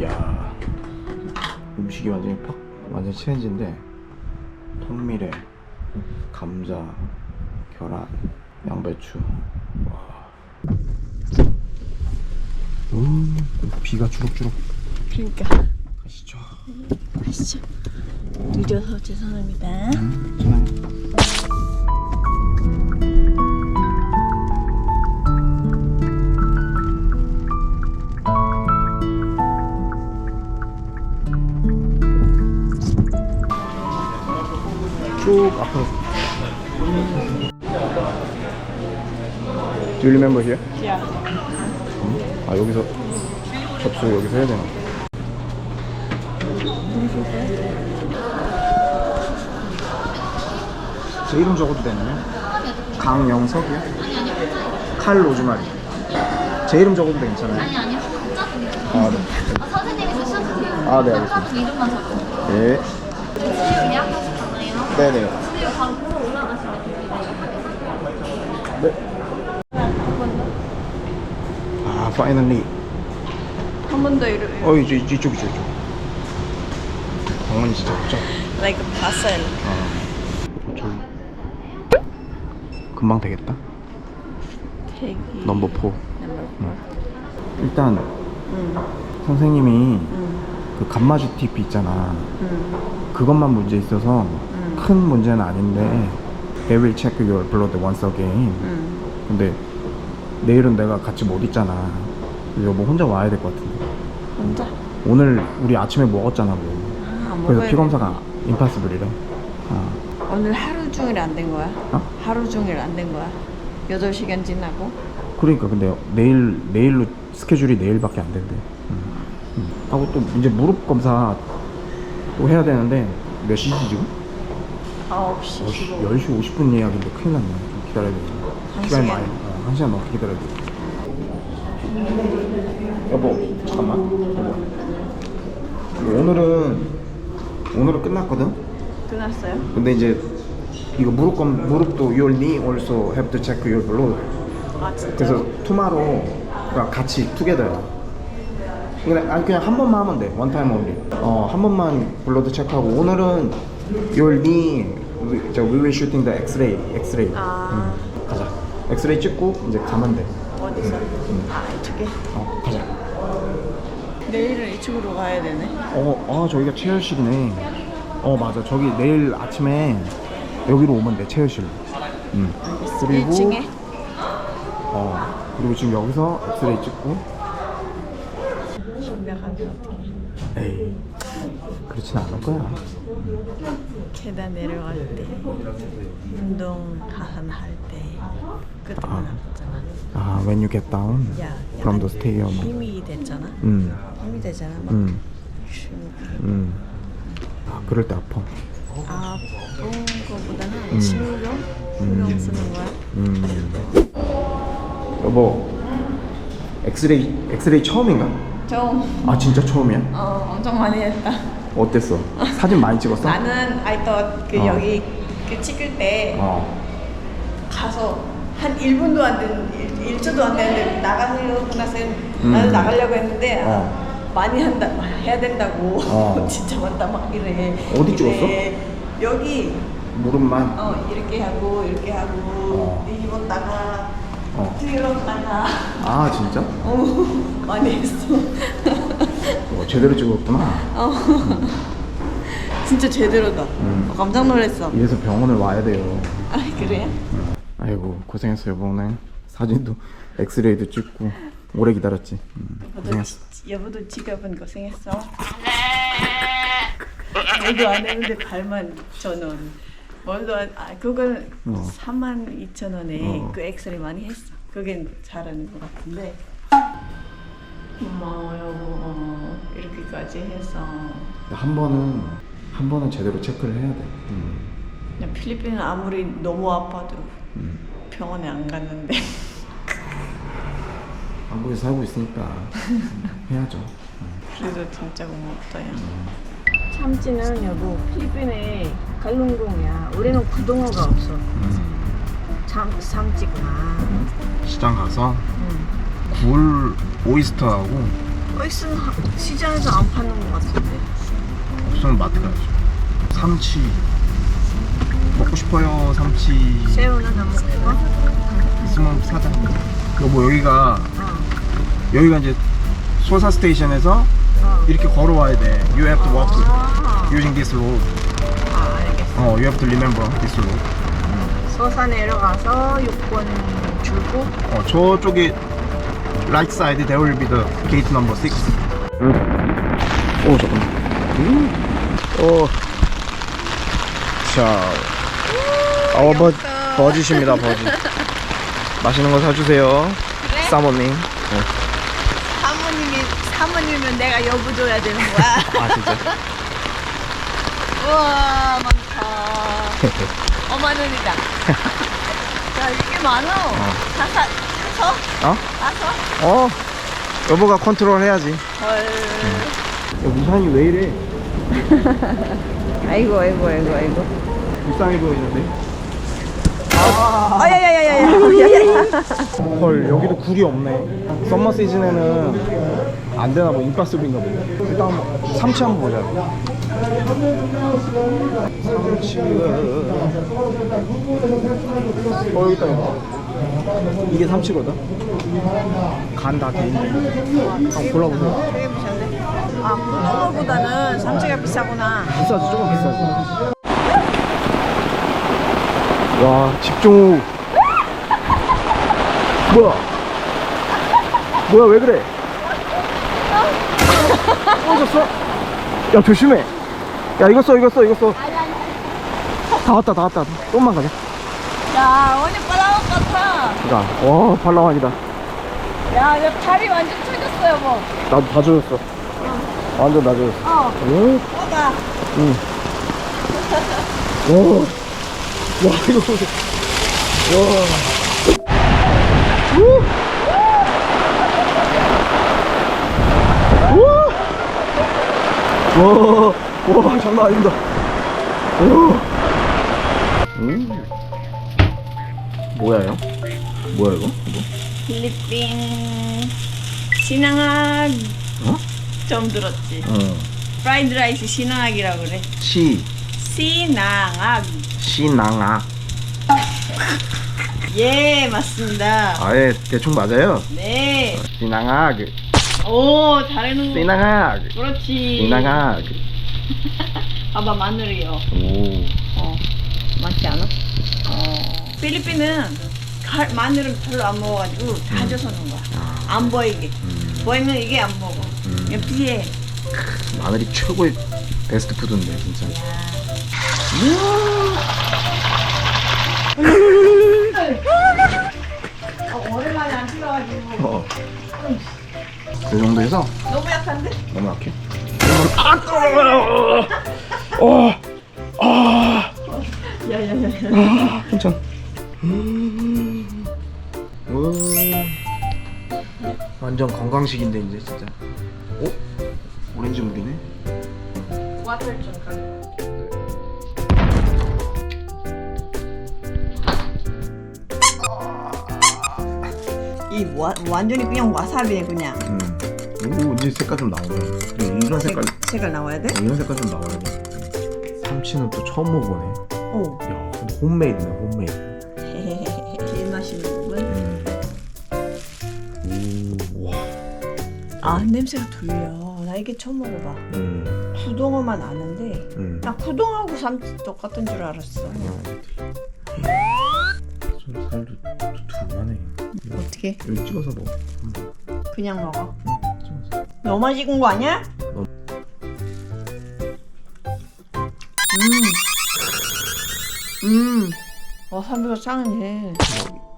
prepare? 야. 야 음식이 완전히 팍 완전 체인지인데 통밀에 감자, 계란, 양배추. 와. 음, 비가 주룩주룩. 그러니까 가시죠. 가시죠. 늦어서 죄송합니다. 저 쭉 앞으로. Do you remember here? 야. 아 여기서 접수 여기서 해야 되나? 제 이름 적어도 되나요? 강영석이요? 칼 로즈마리. 제 이름 적어도 괜찮아요? 아니 아니요 아 네. 아, 선생님이 쓰셔도 돼요 아, 네, 알겠습니다. 이름만 적어 네. 수요 예약하셨 네네. 수요 바로 보러 올라가시면 돼요 네. 아, finally. 한 번 더 이러. 어, 이쪽, 이쪽, 이쪽, 이쪽. 병원이 진짜 복잡. Like a person. 어. 저기. 금방 되겠다. 대기. 넘버 4. 넘버 일단 응. 선생님이 응. 그 감마주 TP 있잖아. 응. 그것만 문제 있어서 음. 큰 문제는 아닌데 they will check your blood once again. 응. 근데 내일은 내가 같이 못 있잖아. 그래서 뭐 혼자 와야 될 것 같은데. 혼자. 오늘 우리 아침에 먹었잖아 뭐. 아, 그래서 먹어야 피 검사가 임파서블이래. 아, 돼. 오늘 하루 종일 안 된 거야? 어? 하루 종일 안 된 거야? 8시간 지나고? 그러니까 근데 내일 내일로 스케줄이 내일밖에 안 된대. 음. 음. 하고 또 이제 무릎 검사 또 해야 되는데 몇 시지 지금? 9시 10시, 10시 50분 예약인데 큰일 났네. 좀 기다려야 되겠네. 한 시간이 시간. 많이, 어, 한 시간 넘게 기다려야 돼. 여보, 잠깐만. 여보. 오늘은, 오늘은 끝났거든? 끝났어요? 근데 이제 이거 무릎 검, 무릎도 your knee also have to check your blood. 아 진짜? 그래서 tomorrow가 같이 together야. 그냥 아니 그냥 한 번만 하면 돼. one time only. 어, 한 번만 블러드 체크하고 오늘은 your knee we- 저 we will shooting the X-ray, X-ray. 아 응, 가자. 엑스레이 찍고 이제 가면 돼. 어디서? 아 이쪽에? 어, 가자. 내일은 이쪽으로 가야 되네 어, 아 저기가 체열실이네. 어, 맞아. 저기 내일 아침에 여기로 오면 돼. 체열실. 응. 그리고 1층에? 어, 그리고 지금 여기서 엑스레이 찍고. 심각하면 어떡해 에이, 그렇진 않을 거야. 계단 내려갈 때 운동 하산 할때 그때 아. 나갔잖아 아, when you get down 야 from the stadium. 힘이 됐잖아 음, 힘이 되잖아 막 음, 슝. 음. 아, 그럴 때 아파. 아픈 거보다는 음. 신경 신경 쓰는 거야 음. 여보, 엑스레이 엑스레이 처음인가? 좀 아, 진짜 처음이야? 어, 엄청 많이 했다 어땠어? 사진 많이 찍었어? 나는 I thought 그 어. 여기 그 찍을 때 어. 가서 한 1분도 안 된, 1, 1초도 안 되는데 나가세요 하나쌤 음. 나는 나가려고 했는데 어. 많이 한다 해야 된다고 어. 진짜 많다 막 이래 어디 찍었어? 이래. 여기 무릎만. 어 이렇게 하고 이렇게 하고 어. 뒤집었다가 어. 뒤집었다가 아, 진짜? 어 많이 했어 어, 제대로 찍었구나. 어. 진짜 제대로다 음. 어, 깜짝 놀랐어 이래서 병원을 와야 돼요. 아 그래? 아이고 고생했어 여보 오늘 사진도 엑스레이도 찍고 오래 기다렸지. 음, 여보도, 고생했어. 지- 여보도 지갑은 고생했어 뭘도 안 했는데 8만 2천 원 뭘도 안, 아 그거는 어. 3만 2천 원에 어. 그 엑스레이 많이 했어 그게 잘하는 것 같은데 고마워 여보 어, 이렇게까지 해서. 한 번은 한 번은 제대로 체크를 해야 돼. 음, 그냥 필리핀은 아무리 너무 아파도 음. 병원에 안 갔는데. 한국에 살고 있으니까 해야죠. 그래도 진짜 고맙다 야 참치는 여보 필리핀에 갈룽공이야. 우리는 고등어가 없어. 참, 참치구나. 시장 가서 응. 굴 오이스터하고 어이슨 시장에서 안 파는 것 같은데. 없으면 마트 가야죠. 삼치 먹고 싶어요 삼치 새우는 안 먹고. 있으면 사자. 여보 여기가 어. 여기가 이제 소사 스테이션에서 어. 이렇게 걸어와야 돼. You have to walk 아, using this road. 아 알겠어. 어, you have to remember this road. 서사 내려가서 6번 줄고 어, 저쪽에 right side there will be the gate number 6. 응. 오, 잠깐만. 음. 오. 자. 어, 버, 버짓입니다, 버짓. 맛있는 거 사주세요. 그래? 사모님. 사모님이 사모님은 내가 여부 줘야 되는 거야. 아, 진짜? 우와 많다. 어만 원이다. 자 이게 많어. 다 사, 사서 어? 사서. 어. 여보가 컨트롤 해야지. 헐. 야, 우산이 왜 이래? 아이고 아이고 아이고 아이고. 불쌍해 보이는데? 아야야야야야. 헐 여기도 굴이 없네 썸머 시즌에는 안 되나 봐 임파서블인가 보네 일단 한번 삼치 한번 보자 삼치가 어 여기 있다 여기 이게 삼치거든? 간 다 돼 있네. 한번 골라보세요. 되게 비싼데. 아 고등어보다는 삼치가 비싸구나. 비싸지 조금 비싸지. 와 집중호 뭐야? 뭐야 왜 그래? 떨어졌어? 야 조심해. 야 이거 써 이거 써 이거 써 다 왔다 다 왔다. 좀만 가자 야 오늘 빨라온 것 같아. 그니까 와 발랑하니다 야, 내 발이 완전 쳐졌어요, 뭐. 나도 다 조졌어 완전 다 조졌어 어, 오, 뭐가? 응. 오. 와, 이거. 와. 우. 와. 와, 장난 아닙니다. 오. 음. 뭐야, 요 뭐야, 이거? 이거? 필리핀 신앙학 어? 좀 들었지. 어. 프라이드 라이스 신앙학이라고 그래. 시, 신앙학. 시낭아. 예, 맞습니다. 아예 대충 맞아요. 네. 시낭아. 오, 잘해놓은 거. 시낭아. 그렇지. 시낭아. 봐봐, 마늘이요. 오. 어, 맞지 않아? 어. 필리핀은 가- 마늘은 별로 안 먹어가지고 다 져서 넣은 거야. 안 보이게. 보이면 이게 안 먹어. 그냥 피해. 마늘이 최고의 베스트 푸드인데 진짜. 어, 오랜만에 안 필요가지고. 어. 그 정도에서 너무 약한데? 너무 약해. 아 뜨거워. 어. 아. 야야야야. 아, 괜찮. 음. 오. 완전 건강식인데 이제 진짜. 오? 오렌지 물이네. 와터 좀 가. 이 와, 완전히 그냥 와사비네 그냥. 음. 오 이제 색깔 좀 나오네. 그래, 이런 색깔. 색깔 나와야 돼? 어, 이런 색깔 좀 나와야 돼. 삼치는 또 처음 먹어보네. 오. 야, 홈메이드네, 홈메이드. 아 냄새가 들려. 나 이게 처음 먹어봐. 음, 구동어만 아는데 음. 나 구동하고 삼치 똑같은 줄 알았어. 좀 살도 두툼하네. 어떻게? 여기 찍어서 먹어. 한번. 그냥 먹어. 응, 찍어서. 너무 식은 거 아니야? 너무- 음. 음. 와사비가 짱이네.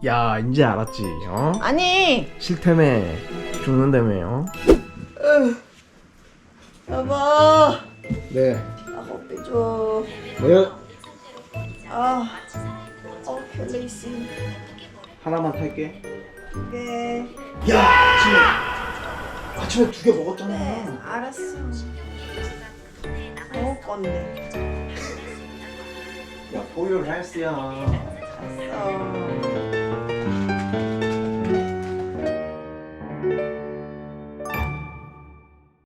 야, 이제 알았지, 어? 아니 싫다며. 죽는다며, 어? 여보. 네. 나 커피 줘. 네. 아. 어 켈레이씨. 하나만 탈게. 네. 야, 아침에. 아침에 두 개 먹었잖아. 네. 알았어. 먹을 건데. 야, your health야. 알았어.